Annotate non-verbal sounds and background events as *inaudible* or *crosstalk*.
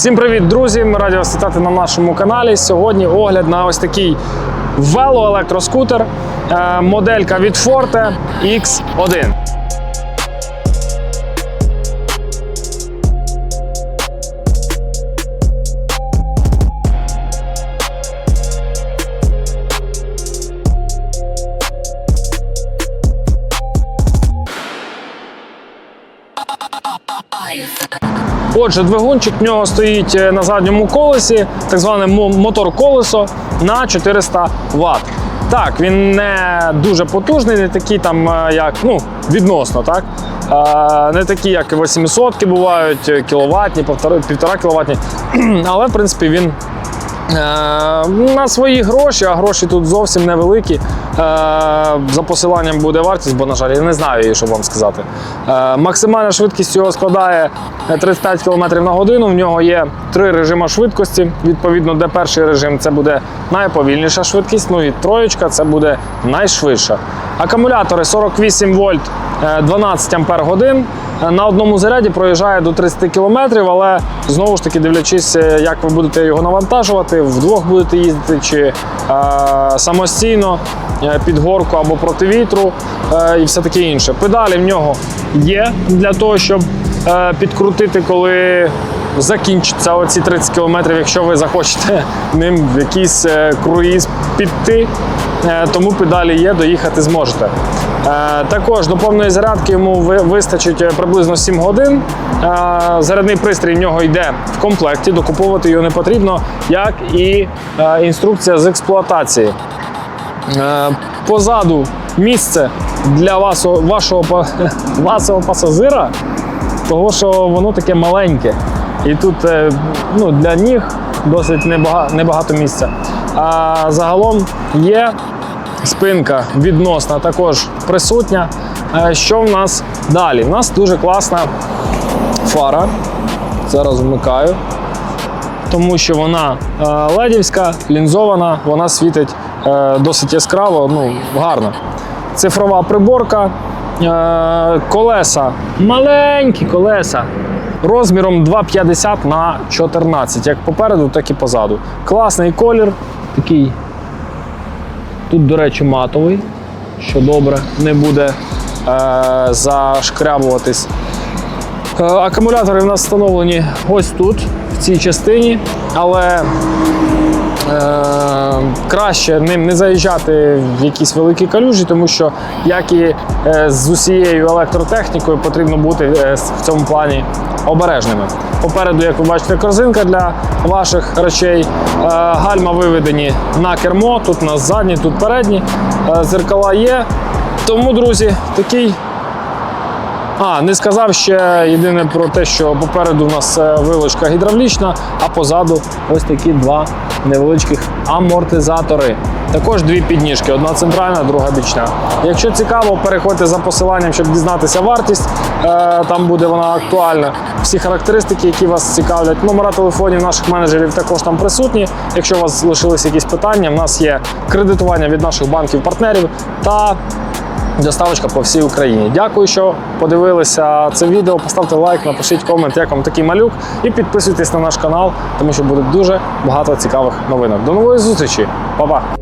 Всім привіт, друзі! Ми раді вас вітати на нашому каналі. Сьогодні огляд на ось такий велоелектроскутер, е, моделька від Forte X1. Отже, двигунчик в нього стоїть е, на задньому колесі, так зване мотор-колесо на 400 Вт. Так, він не дуже потужний, не такий там, е, як ну, відносно, так? Не такі, як 800 бувають, е, кіловатні, півтора, півтора кіловатні. *clears throat* Але, в принципі, він На свої гроші, а гроші тут зовсім невеликі. Е, За посиланням буде вартість, бо, на жаль, я не знаю її, що вам сказати. Е, Максимальна швидкість його складає 35 км на годину. В нього є три режими швидкості. Відповідно, де перший режим це буде найповільніша швидкість. Ну і троєчка це буде найшвидша. Акумулятори 48 вольт, е, 12 ампер годин. На одному заряді проїжджає до 30 км, але знову ж таки дивлячись, е, як ви будете його навантажувати, вдвох будете їздити чи е, самостійно е, під горку або проти вітру е, і все таке інше. Педалі в нього є для того, щоб е, підкрутити, коли закінчиться оці 30 км, якщо ви захочете ним в якийсь е, круїз піти. Е, Тому педалі є, доїхати зможете. Е, Також до повної зарядки йому вистачить приблизно 7 годин. Зарядний пристрій в нього йде в комплекті, докуповувати його не потрібно, як і інструкція з експлуатації. Позаду місце для вашого, па- *laughs* вашого пасажира, того що воно таке маленьке. І тут е, ну, для ніг досить небага- небагато місця. А загалом є спинка відносна також присутня. Е, Що в нас далі? У нас дуже класна фара. Зараз вмикаю. Тому що вона е, ледівська, лінзована, вона світить досить яскраво, ну, гарно. Цифрова приборка, колеса, маленькі колеса. Розміром 2,50 на 14, як попереду, так і позаду. Класний колір, такий Тут, до речі, матовий, що добре, не буде е, зашкрябуватись. Е, акумулятори в нас встановлені ось тут, в цій частині, але краще ним не заїжджати в якісь великі калюжі, тому що, як і е, з усією електротехнікою, потрібно бути е, в цьому плані обережними. Попереду, як ви бачите, корзинка для ваших речей. Е, Гальма виведені на кермо, тут у нас задні, тут передні. Е, Зеркала є. Тому, друзі, такий а, не сказав ще єдине про те, що попереду у нас е, вилочка гідравлічна, а позаду ось такі два невеличких амортизатори. Також дві підніжки: одна центральна, друга бічна. Якщо цікаво, переходьте за посиланням, щоб дізнатися вартість. Е, Там буде вона актуальна. Всі характеристики, які вас цікавлять. Номера телефонів наших менеджерів також там присутні. Якщо у вас залишились якісь питання, в нас є кредитування від наших банків-партнерів та Доставочка по всій Україні. Дякую, що подивилися це відео. Поставте лайк, напишіть комент, як вам такий малюк, і підписуйтесь на наш канал, тому що буде дуже багато цікавих новинок. До нової зустрічі, Па-па!